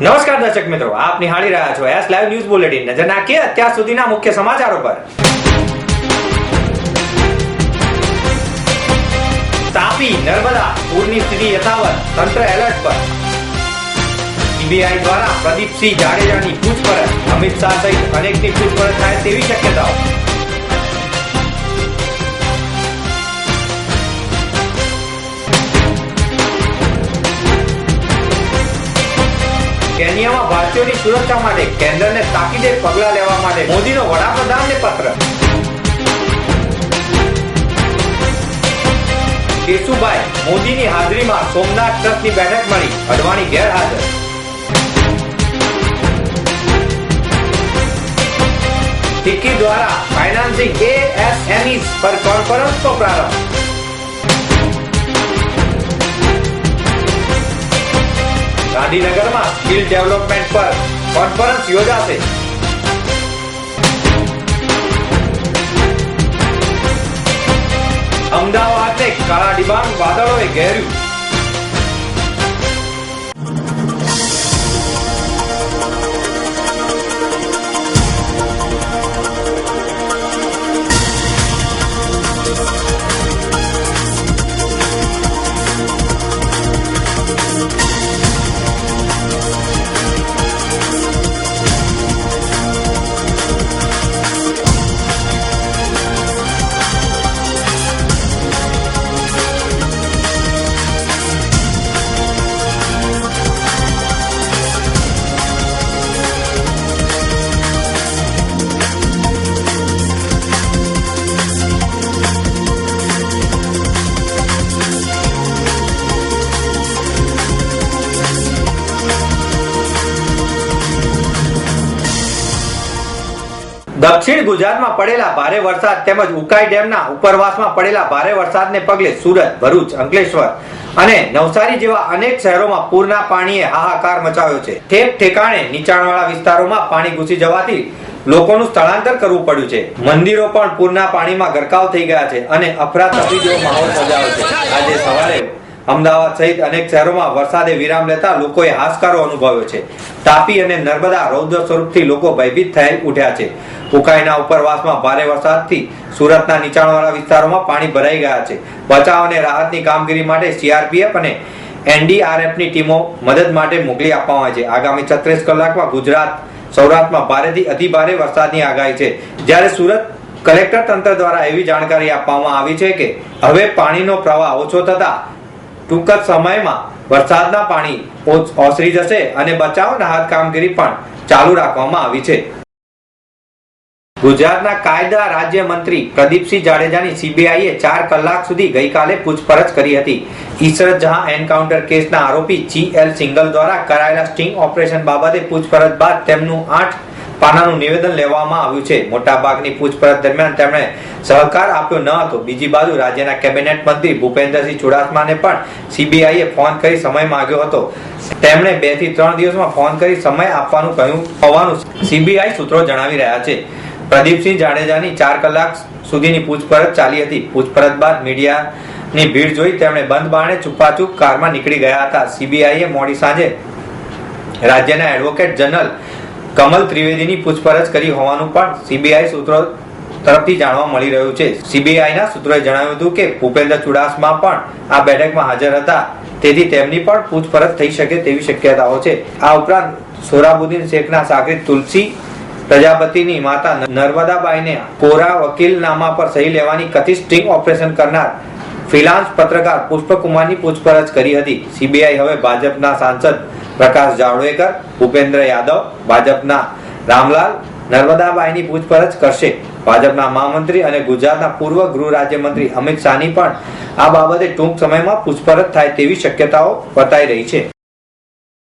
દર્શક મિત્રો, આપ નિહાળી રહ્યા છો એસ લાઈવ ન્યૂઝ બુલેટિન નજર નાખીએ અત્યાર સુધીના મુખ્ય સમાચારો પર. તાપી, નર્મદા, પૂરની સ્થિતિ યથાવત, તંત્ર એલર્ટ પર. સીબીઆઈ દ્વારા પ્રદીપસિંહ જાડેજાની પૂછપરછ. અમિત શાહ સહિત અનેકની પૂછપરછ થાય તેવી શક્યતાઓ. કેન્યામાં ભારતીયોની સુરક્ષા માટે કેન્દ્રને તાકીદે પગલાં લેવા માટે મોદીનો વડાપ્રધાનને પત્ર. કેશુભાઈ, મોદીની હાજરીમાં સોમનાથ ટ્રસ્ટની બેઠક મળી. અડવાણી ગેરહાજર. ફિક્કી દ્વારા ફાઇનાન્સિંગ એએસએમઈસ પર કોન્ફરન્સનો પ્રારંભ. ગાંધીનગરમાં સ્કિલ ડેવલપમેન્ટ પર કોન્ફરન્સ યોજાશે. અમદાવાદને કાળા ડિબાંગ વાદળોએ ઘેર્યું. દક્ષિણ ગુજરાતમાં પડેલા ભારે વરસાદ તેમજ ઉકાઈ ડેમના ઉપરવાસમાં પડેલા ભારે વરસાદને પગલે સુરત, ભરૂચ, અંકલેશ્વર અને નવસારી જેવા અનેક શહેરોમાં પૂરના પાણીએ હાહાકાર મચાવ્યો છે. ઠેક ઠેકાણે નીચાણવાળા વિસ્તારોમાં પાણી ઘૂસી જવાથી લોકોનું સ્થળાંતર કરવું પડ્યું છે. મંદિરો પણ પૂરના પાણીમાં ગરકાવ થઈ ગયા છે અને અફરાતફરી જેવો માહોલ સર્જાયો છે. આજે સવારે અમદાવાદ સહિત અનેક શહેરોમાં વરસાદે વિરામ લેતા લોકોએ હાશકારો અનુભવ્યો છે. તાપી અને નર્મદા રૌદ્ર સ્વરૂપથી લોકો ભયભીત થયેલ ઉઠ્યા છે. ઉકાઈના ઉપરવાસમાં ભારે વરસાદથી સુરતના નીચાણવાળા વિસ્તારોમાં પાણી ભરાઈ ગયા છે. બચાવ અને રાહતની કામગીરી માટે સીઆરપીએફ અને એનડીઆરએફની ટીમો મદદ માટે મોકલી આપવામાં આવી છે. આગામી છત્રીસ કલાકમાં ગુજરાત, સૌરાષ્ટ્રમાં ભારેથી અતિભારે વરસાદની આગાહી છે. જ્યારે સુરત કલેક્ટર તંત્ર દ્વારા એવી જાણકારી આપવામાં આવી છે કે હવે પાણીનો પ્રવાહ ઓછો થતા ટૂંક જ સમયમાં વરસાદના પાણી ઓસરી જશે અને બચાવ રાહત કામગીરી પણ ચાલુ રાખવામાં આવી છે. ગુજરાતના કાયદા રાજ્ય મંત્રી પ્રદીપસિંહ જાડેજાની સીબીઆઈએ ચાર કલાક સુધી ગઈકાલે પૂછપરછ કરી હતી. ઈશરત જહાં એન્કાઉન્ટર કેસના આરોપી જી એલ સિંગલ દ્વારા કરાયેલા સ્ટિંગ ઓપરેશન બાબતે પૂછપરછ બાદ તેમનું આઠ પાનાનું નિવેદન લેવામાં આવ્યું છે. મોટાભાગની પૂછપરછ દરમિયાન તેમણે સહકાર આપ્યો ન હતો. બીજી બાજુ રાજ્યના કેબિનેટ મંત્રી ભૂપેન્દ્રસિંહ ચુડાસમાને પણ સીબીઆઈએ ફોન કરી સમય માંગ્યો હતો. તેમણે બેથી ત્રણ દિવસમાં ફોન કરી સમય આપવાનું કહ્યું હોવાનું સીબીઆઈ સૂત્રો જણાવી રહ્યા છે. પ્રદીપસિંહ જાડેજાની ચાર કલાક સુધીની પૂછપરછ ચાલી હતી. પૂછપરછ બાદ મીડિયાની ભીડ જોઈ તેમણે બંધ બારણે ચૂપાચૂપ કારમાં નીકળી ગયા હતા. સીબીઆઈએ મોડી સાંજે રાજ્યના એડવોકેટ જનરલ કમલ ત્રિવેદીની પૂછપરછ કરી હોવાનું પણ સીબીઆઈ સૂત્રો તરફથી જાણવા મળી રહ્યું છે. સીબીઆઈના સૂત્રોએ જણાવ્યું હતું કે ભૂપેન્દ્ર ચુડાસમા પણ આ બેઠકમાં હાજર હતા. તેથી તેમની પણ પૂછપરછ થઈ શકે તેવી શક્યતાઓ છે. આ ઉપરાંત સોરાબુદ્દીન શેખના સાકરી તુલસી, પ્રજાપતિની માતા નર્મદાબાઈને કોરા વકીલનામા પર સહી લેવાની કથિત સ્ટિંગ ઓપરેશન કરનાર ફ્રીલાન્સ પત્રકાર પુષ્પકુમારની પૂછપરછ કરી હતી. સીબીઆઈ હવે ભાજપના સાંસદ પ્રકાશ જાવડેકર ભૂપેન્દ્ર યાદવ, ભાજપના રામલાલ, નર્મદાબાઈની પૂછપરછ કરશે. ભાજપના મહામંત્રી અને ગુજરાતના પૂર્વ ગૃહ રાજ્યમંત્રી અમિત શાહની પણ આ બાબતે ટૂંક સમયમાં પૂછપરછ થાય તેવી શક્યતાઓ વર્તાઈ રહી છે.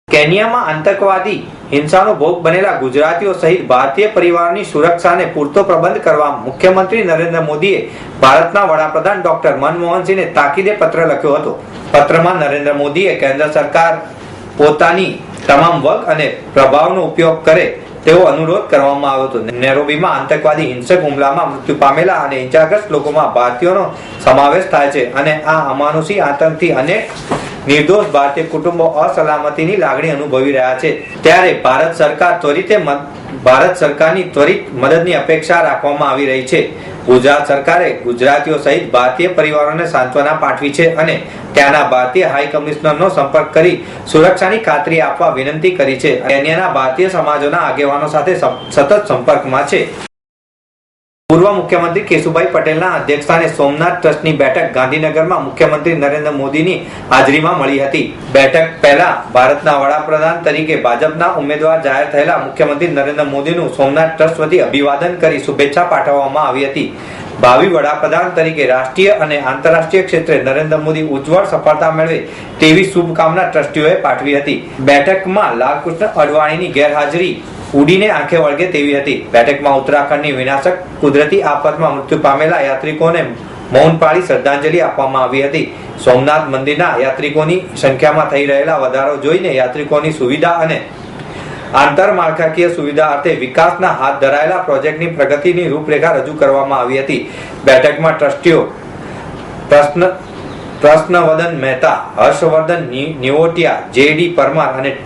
કેન્યામાં આતંકવાદી હિંસાનો ભોગ બનેલા ગુજરાતીઓ સહિત ભારતીય પરિવારની સુરક્ષાને પૂરતો પ્રબંધ કરવા મુખ્યમંત્રી નરેન્દ્ર મોદીએ ભારતના વડાપ્રધાન ડોક્ટર મનમોહનસિંહને તાકીદે પત્ર લખ્યો હતો. પત્રમાં નરેન્દ્ર મોદીએ કેન્દ્ર સરકાર પોતાની તમામ વર્ગ અને પ્રભાવનો ઉપયોગ કરે તેવો અનુરોધ કરવામાં આવ્યો હતો. નેરોબીમાં આતંકવાદી હિંસક હુમલામાં મૃત્યુ પામેલા અને ઇજાગ્રસ્ત લોકોમાં ભારતીયોનો સમાવેશ થાય છે અને આ અમાનુષી આતંકથી અનેક નિર્દોષ ભારતીય કુટુંબો અસલામતીની લાગણી અનુભવી રહ્યા છે. ત્યારે ભારત સરકાર ત્વરિતે ભારત સરકારની ત્વરિત મદદની અપેક્ષા રાખવામાં આવી રહી છે. ગુજરાત સરકારે ગુજરાતીઓ સહિત ભારતીય પરિવારોને સાંત્વના પાઠવી છે અને ત્યાંના ભારતીય હાઈ કમિશનરનો સંપર્ક કરી સુરક્ષાની ખાતરી આપવા વિનંતી કરી છે. અન્યના ભારતીય સમાજોના આગેવાનો સાથે સતત સંપર્કમાં છે. પૂર્વ મુખ્યમંત્રી કેશુભાઈ પટેલના અધ્યક્ષસ્થાને સોમનાથ ટ્રસ્ટની બેઠક ગાંધીનગરમાં મુખ્યમંત્રી નરેન્દ્ર મોદીની હાજરીમાં મળી હતી. બેઠક પહેલા ભારતના વડાપ્રધાન તરીકે ભાજપના ઉમેદવાર જાહેર થયેલા મુખ્યમંત્રી નરેન્દ્ર મોદીનું સોમનાથ ટ્રસ્ટ વતી અભિવાદન કરી શુભેચ્છા પાઠવવામાં આવી હતી. ભાવિ વડાપ્રધાન તરીકે રાષ્ટ્રીય અને આંતરરાષ્ટ્રીય ક્ષેત્રે નરેન્દ્ર મોદી ઉજ્જવળ સફળતા મેળવે તેવી શુભકામના ટ્રસ્ટીઓએ પાઠવી હતી. બેઠકમાં લાલકૃષ્ણ અડવાણીની ગેરહાજરી ઉડીને આંખે વળગે તેવી હતી. બેઠકમાં ઉત્તરાખંડની વિનાશક કુદરતી આફતમાં મૃત્યુ પામેલા યાત્રિકોને મૌન પાળી શ્રદ્ધાંજલિ આપવામાં આવી હતી. સોમનાથ મંદિરના યાત્રિકોની સંખ્યામાં થઈ રહેલા વધારો જોઈને યાત્રિકોની સુવિધા અને આંતરમાળખાકીય સુવિધા અર્થે વિકાસના હાથ ધરાયેલા પ્રોજેક્ટની પ્રગતિની રૂપરેખા રજૂ કરવામાં આવી હતી. બેઠકમાં ટ્રસ્ટીઓ પ્રશ્ન, પ્રશ્નવદન મહેતા, હર્ષવર્ધન નિવોટિયા, જેડી પરમાર અને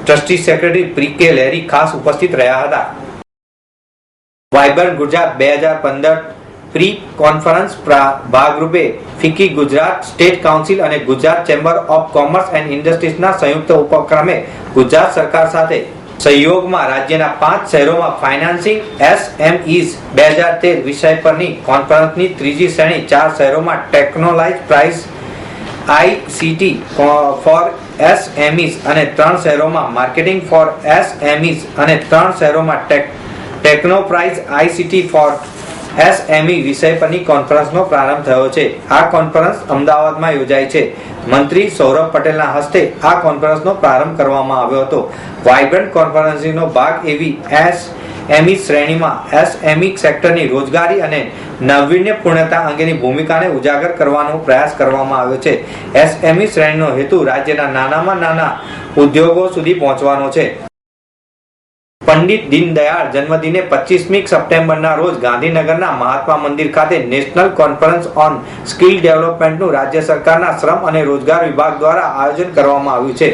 ટ્રસ્ટી સેક્રેટરી પ્રી કે લહેરી ખાસ ઉપસ્થિત રહ્યા હતા. વાઇબ્રન્ટ ગુજરાત બે હજાર પંદર પ્રી કોન્ફરન્સ ભાગરૂપે ફિકી ગુજરાત સ્ટેટ કાઉન્સિલ અને Gujarat chamber of commerce and ઇન્ડસ્ટ્રીઝના સંયુક્ત ઉપક્રમે ગુજરાત સરકાર સાથે સહયોગમાં રાજ્યના પાંચ શહેરોમાં ફાઇનાન્સિંગ એસએમઈઝ બે હજાર તેર વિષય પરની કોન્ફરન્સની ત્રીજી શ્રેણી ચાર શહેરોમાં ટેકનોલાઇઝ પ્રાઇસ આઈસીટી ફોર એસએમઈઝ અને ત્રણ શહેરોમાં માર્કેટિંગ ફોર એસએમઈઝ અને ત્રણ શહેરોમાં ટેક ટેકનોપ્રાઇઝ આઈસીટી ફોર એસએમઈ વિષય પરની કોન્ફરન્સનો પ્રારંભ થયો છે. આ કોન્ફરન્સ અમદાવાદમાં યોજાય છે. મંત્રી સૌરભ પટેલના હસ્તે આ કોન્ફરન્સનો પ્રારંભ કરવામાં આવ્યો હતો. વાઇબ્રન્ટ કોન્ફરન્સનો ભાગ એવી એસ એમઈ શ્રેણીમાં એસએમઈ સેક્ટરની રોજગારી અને નાવીન્યપૂર્ણતા અંગેની ભૂમિકાને ઉજાગર કરવાનો પ્રયાસ કરવામાં આવ્યો છે. એસએમઈ શ્રેણીનો હેતુ રાજ્યના નાનામાં નાના ઉદ્યોગો સુધી પહોંચવાનો છે. પંડિત દીનદયાળ જન્મદિને પચીસમી સપ્ટેમ્બરના રોજ ગાંધીનગરના મહાત્મા મંદિર ખાતે નેશનલ કોન્ફરન્સ ઓન સ્કિલ ડેવલપમેન્ટનું રાજ્ય સરકારના શ્રમ અને રોજગાર વિભાગ દ્વારા આયોજન કરવામાં આવ્યું છે.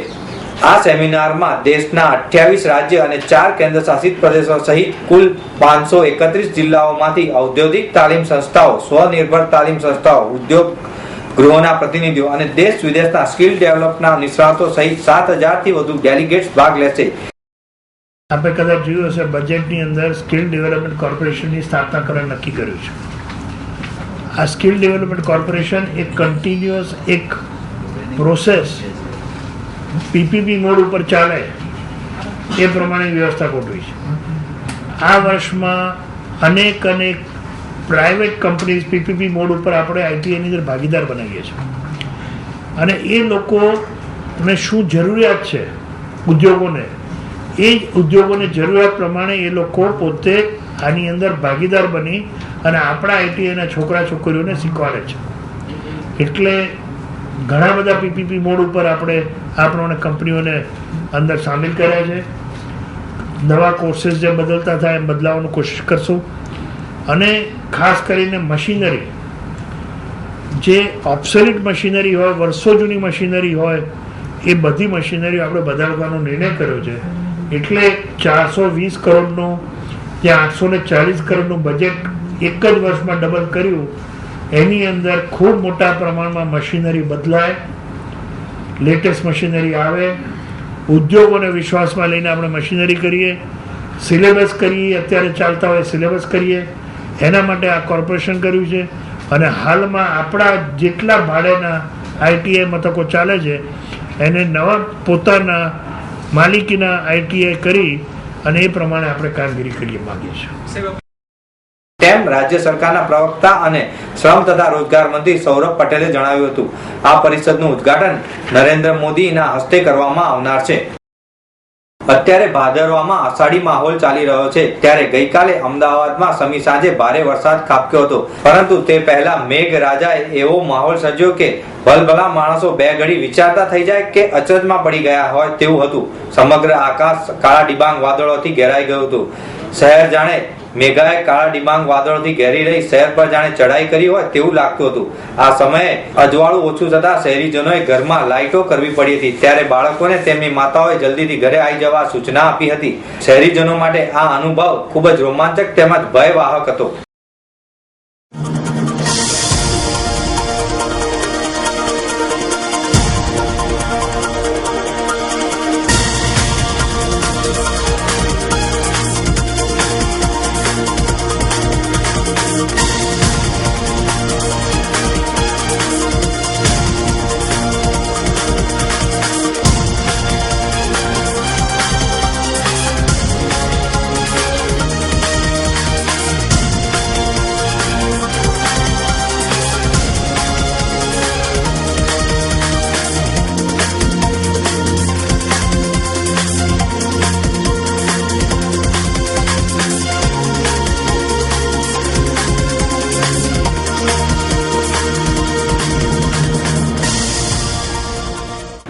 આ સેમિનારમાં દેશના અઠ્યાવીસ રાજ્ય અને ચાર કેન્દ્ર શાસિત પ્રદેશો સહિત કુલ પાંચસો એકત્રીસ જિલ્લાઓમાંથી ઔદ્યોગિક તાલીમ સંસ્થાઓ, સ્વનિર્ભર તાલીમ સંસ્થાઓ, ઉદ્યોગ ગૃહોના પ્રતિનિધિઓ અને દેશ વિદેશના સ્કિલ ડેવલપના નિષ્ણાતો સહિત સાત હજારથી વધુ ડેલિગેટ્સ ભાગ લેશે. આપણે કદાચ જોયું હશે બજેટની અંદર સ્કિલ ડેવલપમેન્ટ કોર્પોરેશનની સ્થાપના કરવા નક્કી કર્યું છે. આ સ્કિલ ડેવલપમેન્ટ કોર્પોરેશન એક કન્ટિન્યુઅસ એક પ્રોસેસ પીપીપી મોડ ઉપર ચાલે એ પ્રમાણે વ્યવસ્થા ગોઠવી છે. આ વર્ષમાં અનેક અનેક પ્રાઇવેટ કંપનીઝ પીપીપી મોડ ઉપર આપણે આઈટીઆઈની અંદર ભાગીદાર બનાવીએ છીએ. અને એ લોકોને શું જરૂરિયાત છે ઉદ્યોગોને? એ જ ઉદ્યોગોને જરૂરિયાત પ્રમાણે એ લોકો પોતે આની અંદર ભાગીદાર બની અને આપણા આઈટીઆઈના છોકરા છોકરીઓને શીખવાડે છે. એટલે ઘણા બધા પીપીપી મોડ ઉપર આપણે આ કંપનીઓને અંદર સામેલ કર્યા છે. નવા કોર્सेस જે બદલતા થાય એમ બદલાવવાની કોશિશ કરશું. અને ખાસ કરીને મશીનરી. જે ઓપ્સોલિટ મશીનરી હોય, વર્ષો જૂની મશીનરી હોય, એ બધી મશીનરી આપણે બદલવાનો નિર્ણય કર્યો છે. એટલે ચારસો વીસ કરોડનું, ત્યાં આઠસો ને ચાલીસ કરોડનું બજેટ એક જ વર્ષમાં ડબલ કર્યું. એની અંદર ખૂબ મોટા પ્રમાણમાં મશીનરી બદલાય, લેટેસ્ટ મશીનરી આવે, ઉદ્યોગોને વિશ્વાસમાં લઈને આપણે મશીનરી કરીએ, સિલેબસ કરીએ, અત્યારે ચાલતા હોય સિલેબસ કરીએ, એના માટે આ કોર્પોરેશન કર્યું છે. અને હાલમાં આપણા જેટલા ભાડેના આઈટીઆઈ મથકો ચાલે છે, એને નવા પોતાના માલિકીના આઈટીઆઈ કરી અને એ પ્રમાણે આપણે કામગીરી કરીએ માગીએ છીએ. તેમ રાજ્ય સરકારના પ્રવક્તા અને શ્રમ તથા રોજગાર મંત્રી સૌરભ પટેલે જણાવ્યું હતું. આ પરિષદનું ઉદ્ઘાટન નરેન્દ્ર મોદીના હસ્તે કરવામાં આવનાર છે. અત્યારે ભાદરવામાં અષાઢી માહોલ ચાલી રહ્યો છે. ત્યારે ગઈકાલે અમદાવાદમાં સમી સાંજે ભારે વરસાદ ખાબક્યો હતો. પરંતુ તે પહેલા મેઘ રાજાએ એવો માહોલ સર્જ્યો કે ભલભલા માણસો બે ઘડી વિચારતા થઈ જાય કે અચરજમાં પડી ગયા હોય તેવું હતું. સમગ્ર આકાશ કાળા ડિબાંગ વાદળોથી ઘેરાઈ ગયું હતું. શહેર જાણે મેઘાએ કાળા ડિબાંગ વાદળોથી ઘેરી રહી શહેર પર જાણે ચડાઈ કરી હોય તેવું લાગતું હતું. આ સમયે અજવાળું ઓછું થતા શહેરીજનોએ ઘરમાં લાઇટો કરવી પડી હતી. ત્યારે બાળકોને તેમની માતાઓએ જલ્દીથી ઘરે આવી જવા સૂચના આપી હતી. શહેરીજનો માટે આ અનુભવ ખૂબ જ રોમાંચક તેમજ ભયવાહક હતો.